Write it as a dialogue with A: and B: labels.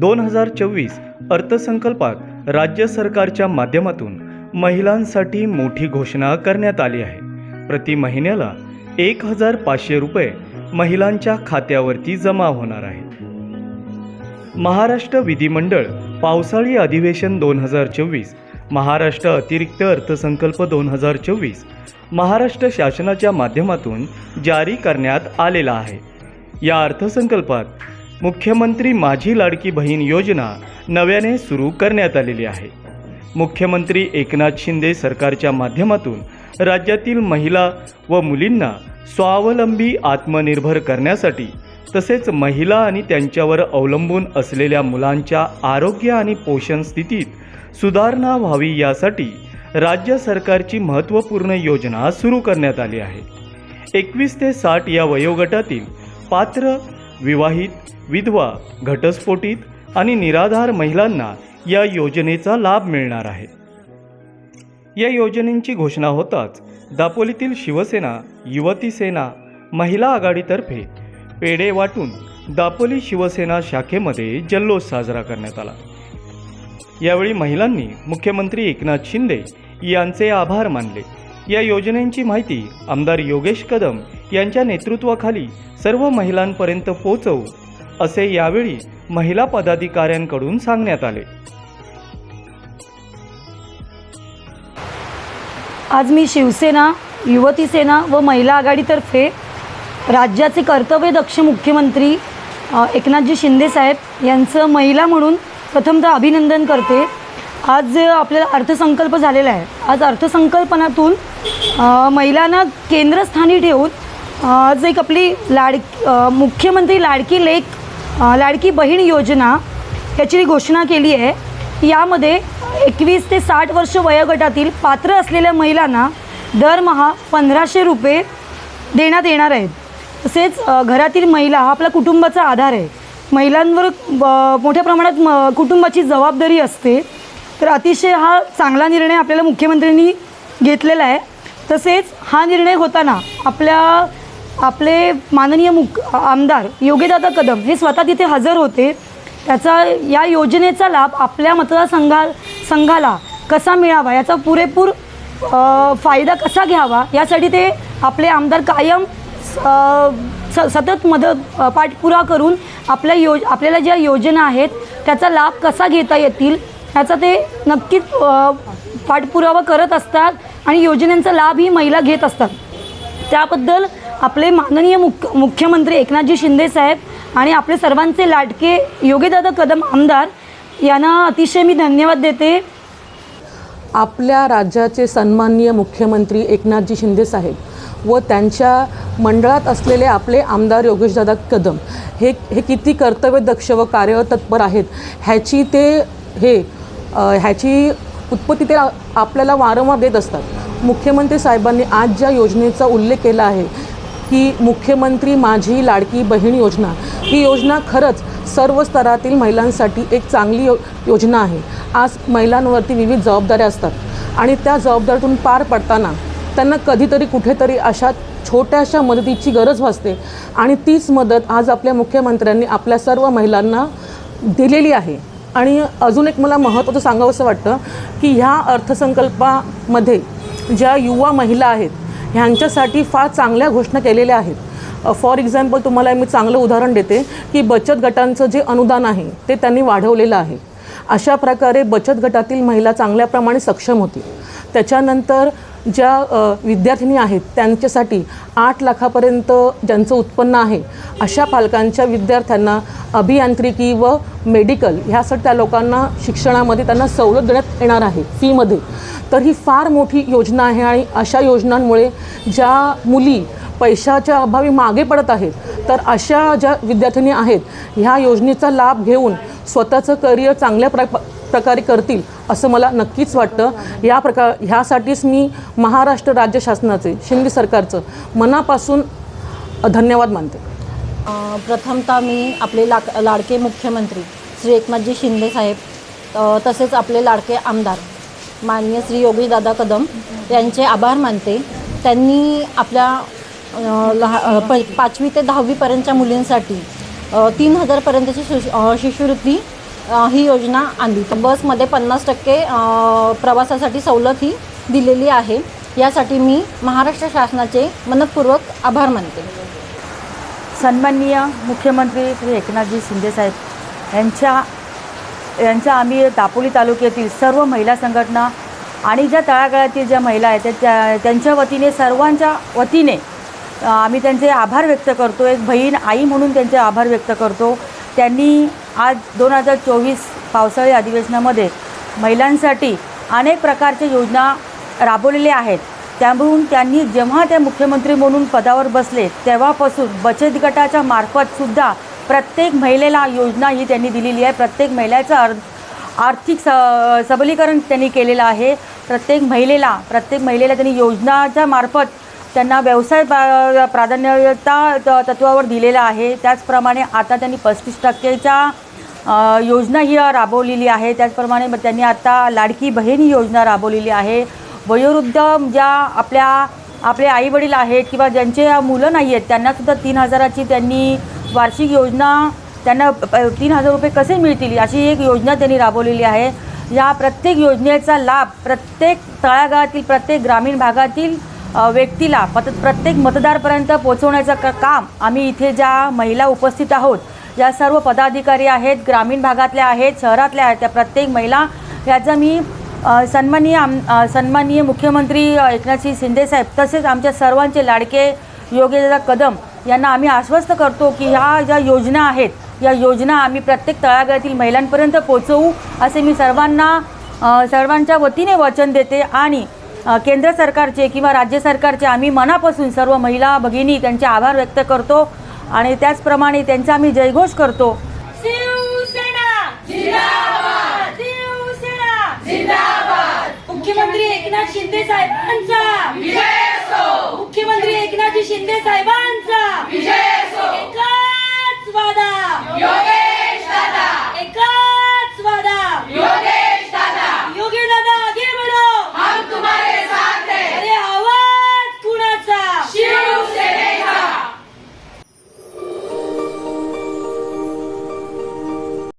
A: दोन हजार चोवीस अर्थसंकल्पात राज्य सरकारच्या माध्यमातून महिलांसाठी मोठी घोषणा करण्यात आली आहे. प्रति महिन्याला एक हजार पाचशे रुपये महिलांच्या खात्यावरती जमा होणार आहे. महाराष्ट्र विधिमंडळ पावसाळी अधिवेशन दोन हजार चोवीस महाराष्ट्र अतिरिक्त अर्थसंकल्प दोन हजार चोवीस महाराष्ट्र शासनाच्या माध्यमातून जारी करण्यात आलेला आहे. या अर्थसंकल्पात मुख्यमंत्री माझी लाडकी बहीण योजना नव्याने सुरू करण्यात आलेली आहे. मुख्यमंत्री एकनाथ शिंदे सरकारच्या माध्यमातून राज्यातील महिला व मुलींना स्वावलंबी आत्मनिर्भर करण्यासाठी तसेच महिला आणि त्यांच्यावर अवलंबून असलेल्या मुलांच्या आरोग्य आणि पोषण स्थितीत सुधारणा व्हावी यासाठी राज्य सरकारची महत्त्वपूर्ण योजना सुरू करण्यात आली आहे. एकवीस ते साठ या वयोगटातील पात्र विवाहित विधवा घटस्फोटित आणि निराधार महिलांना या योजनेचा लाभ मिळणार आहे. या योजनेची घोषणा होताच दापोलीतील शिवसेना युवती सेना महिला आघाडीतर्फे पेढे वाटून दापोली शिवसेना शाखेमध्ये जल्लोष साजरा करण्यात आला. यावेळी महिलांनी मुख्यमंत्री एकनाथ शिंदे यांचे आभार मानले. या योजनेची माहिती आमदार योगेश कदम यांच्या नेतृत्वाखाली सर्व महिलांपर्यंत पोहोचवू असे यावेळी महिला पदाधिकाऱ्यांकडून सांगण्यात आले.
B: आज मी शिवसेना युवती सेना व महिला आघाडीतर्फे राज्याचे कर्तव्यदक्ष मुख्यमंत्री अ, एकनाथजी शिंदेसाहेब यांचं महिला म्हणून प्रथमतः अभिनंदन करते. आज जे आपल्याला अर्थसंकल्प झालेला आहे. आज अर्थसंकल्पनातून महिलांना केंद्रस्थानी ठेवून आज एक आपली लाड मुख्यमंत्री लाडकी लेख लाडकी बहीण योजना याची घोषणा केली आहे. यामध्ये एकवीस ते साठ वर्ष वयोगटातील पात्र असलेल्या महिलांना दरमहा पंधराशे रुपये देण्यात येणार आहेत. तसेच घरातील महिला हा आपला कुटुंबाचा आधार आहे. महिलांवर मोठ्या प्रमाणात म कुटुंबाची जबाबदारी असते. तर अतिशय हा चांगला निर्णय आपल्याला मुख्यमंत्र्यांनी घेतलेला आहे. तसेच हा निर्णय होताना आपल्या आपले माननीय मुख आमदार योगीदादा कदम हे स्वतः तिथे हजर होते. त्याचा या योजनेचा लाभ आपल्या मतदारसंघा संघाला कसा मिळावा याचा पुरेपूर फायदा कसा घ्यावा यासाठी ते आपले आमदार कायम स सतत मदत पाठपुरा करून आपल्या यो आपल्याला ज्या योजना आहेत त्याचा लाभ कसा घेता येतील ह्याचा ते नक्कीच पाठपुरावा करत असतात आणि योजनांचा लाभ ही महिला घेत असतात. त्याबद्दल आपले माननीय मुख्य मुख्यमंत्री एकनाथजी शिंदे साहेब आणि आपले सर्वांचे लाडके योगीदादा कदम आमदार यांना अतिशय मी धन्यवाद देते.
C: आपल्या राज्याचे सन्माननीय मुख्यमंत्री एकनाथजी शिंदे साहेब व त्यांच्या मंडळात असलेले आपले आमदार योगेशदादा कदम हे हे किती कर्तव्यदक्ष व कार्यतत्पर आहेत ह्याची ते हे ह्याची उत्पत्ती ते आपल्याला वारंवार देत असतात. मुख्यमंत्री साहेबांनी आज ज्या योजनेचा उल्लेख केला आहे की मुख्यमंत्री माझी लाडकी बहीण योजना ही योजना खरंच सर्व स्तरातील महिलांसाठी एक चांगली यो योजना आहे. आज महिलांवरती विविध जबाबदाऱ्या असतात आणि त्या जबाबदारीतून पार पडताना त्यांना कधीतरी कुठेतरी अशा छोट्याशा मदतीची गरज भासते आणि तीच मदत आज आपल्या मुख्यमंत्र्यांनी आपल्या सर्व महिलांना दिलेली आहे. आणि अजून एक मला महत्त्वाचं सांगावंसं वाटतं की ह्या अर्थसंकल्पामध्ये ज्या युवा महिला आहेत ह्यांच्यासाठी फार चांगल्या घोषणा केलेल्या आहेत. फॉर एक्झाम्पल तुम्हाला मी चांगलं उदाहरण देते की बचत गटांचं जे अनुदान आहे ते त्यांनी वाढवलेलं आहे. अशा प्रकारे बचत गटातील महिला चांगल्या प्रमाणे सक्षम होतील त्याच्यानंतर ज्या विद्यार्थिनी आहेत त्यांच्यासाठी आठ लाखापर्यंत ज्यांचं उत्पन्न आहे अशा पालकांच्या विद्यार्थ्यांना अभियांत्रिकी व मेडिकल ह्यासाठी त्या लोकांना शिक्षणामध्ये त्यांना सवलत देण्यात येणार आहे फीमध्ये. तर ही फार मोठी योजना आहे आणि अशा योजनांमुळे ज्या मुली पैशाच्या अभावी मागे पडत आहेत तर अशा ज्या विद्यार्थिनी आहेत ह्या योजनेचा लाभ घेऊन स्वतःचं करिअर चांगल्या प्र प्रकारे करतील असं मला नक्कीच वाटतं. या प्रकार ह्यासाठीच मी महाराष्ट्र राज्य शासनाचे शिंदे सरकारचं मनापासून धन्यवाद मानते.
D: प्रथमतः मी आपले लाक लाडके मुख्यमंत्री श्री एकनाथजी शिंदे साहेब तसेच आपले लाडके आमदार माननीय श्री योगीदादा कदम यांचे आभार मानते. त्यांनी आपल्या लहा प पाचवी ते दहावीपर्यंतच्या मुलींसाठी तीन हजारपर्यंतची शिशु शिष्यवृत्ती ही योजना आणली. तर बसमध्ये पन्नास टक्के प्रवासासाठी सवलत ही दिलेली आहे. यासाठी मी महाराष्ट्र शासनाचे मनपूर्वक आभार मानते.
E: सन्माननीय मुख्यमंत्री श्री एकनाथजी शिंदेसाहेब यांच्या यांच्या आम्ही दापोली तालुक्यातील सर्व महिला संघटना आणि ज्या तळागाळातील ज्या महिला आहेत त्या- त्या त्यांच्या वतीने सर्वांच्या वतीने आम्ही त्यांचे आभार व्यक्त करतो. एक बहीण आई म्हणून त्यांचे आभार व्यक्त करतो. त्यांनी आज दोन हजार चोवीस पावसाळी अधिवेशनामध्ये महिलांसाठी अनेक प्रकारच्या योजना राबवलेल्या आहेत. त्यामुळून त्यांनी जेव्हा त्या मुख्यमंत्री म्हणून पदावर बसले तेव्हापासून बचत गटाच्या मार्फतसुद्धा प्रत्येक महिलेला योजना ही त्यांनी दिलेली आहे. प्रत्येक महिलेचं अर् आर्थिक स सबलीकरण त्यांनी केलेलं आहे. प्रत्येक महिलेला प्रत्येक महिलेला त्यांनी योजनाच्या मार्फत त्यांना व्यवसाय प्रा प्राधान्यता त- तत्वावर दिलेला आहे. त्याचप्रमाणे आता त्यांनी पस्तीस टक्केच्या योजना ही राबवलेली आहे. त्याचप्रमाणे मग त्यांनी आता लाडकी बहीण ही योजना राबवलेली आहे. वयोवृद्ध ज्या आपल्या आपले आईवडील आहेत किंवा ज्यांचे मुलं नाही आहेत त्यांनासुद्धा तीन हजाराची त्यांनी वार्षिक योजना त्यांना तीन हजार रुपये कसे मिळतील अशी एक योजना त्यांनी राबवलेली आहे. या प्रत्येक योजनेचा लाभ प्रत्येक तळागाळातील प्रत्येक ग्रामीण भागातील व्यक्तीला मत प्रत्येक मतदारपर्यंत पोहोचवण्याचं क काम आम्ही इथे ज्या महिला उपस्थित आहोत ज्या सर्व पदाधिकारी आहेत ग्रामीण भागातल्या आहेत शहरातल्या आहेत त्या प्रत्येक महिला याचा मी सन्माननीय आम सन्माननीय मुख्यमंत्री अ, एकनाथजी शिंदेसाहेब तसेच आमच्या सर्वांचे लाडके योगेदा कदम यांना आम्ही आश्वस्त करतो की ह्या ज्या योजना आहेत या योजना आम्ही प्रत्येक तळागाळातील महिलांपर्यंत पोचवू असे मी सर्वांना सर्वांच्या वतीने वचन देते आणि केंद्र सरकारचे किंवा राज्य सरकारचे आम्ही मनापासून सर्व महिला भगिनी त्यांचे आभार व्यक्त करतो आणि त्याचप्रमाणे त्यांचा आम्ही जयघोष करतो.
F: मुख्यमंत्री एकनाथ शिंदे साहेबांचा मुख्यमंत्री एकनाथजी शिंदे साहेबांचा एकाच वादा!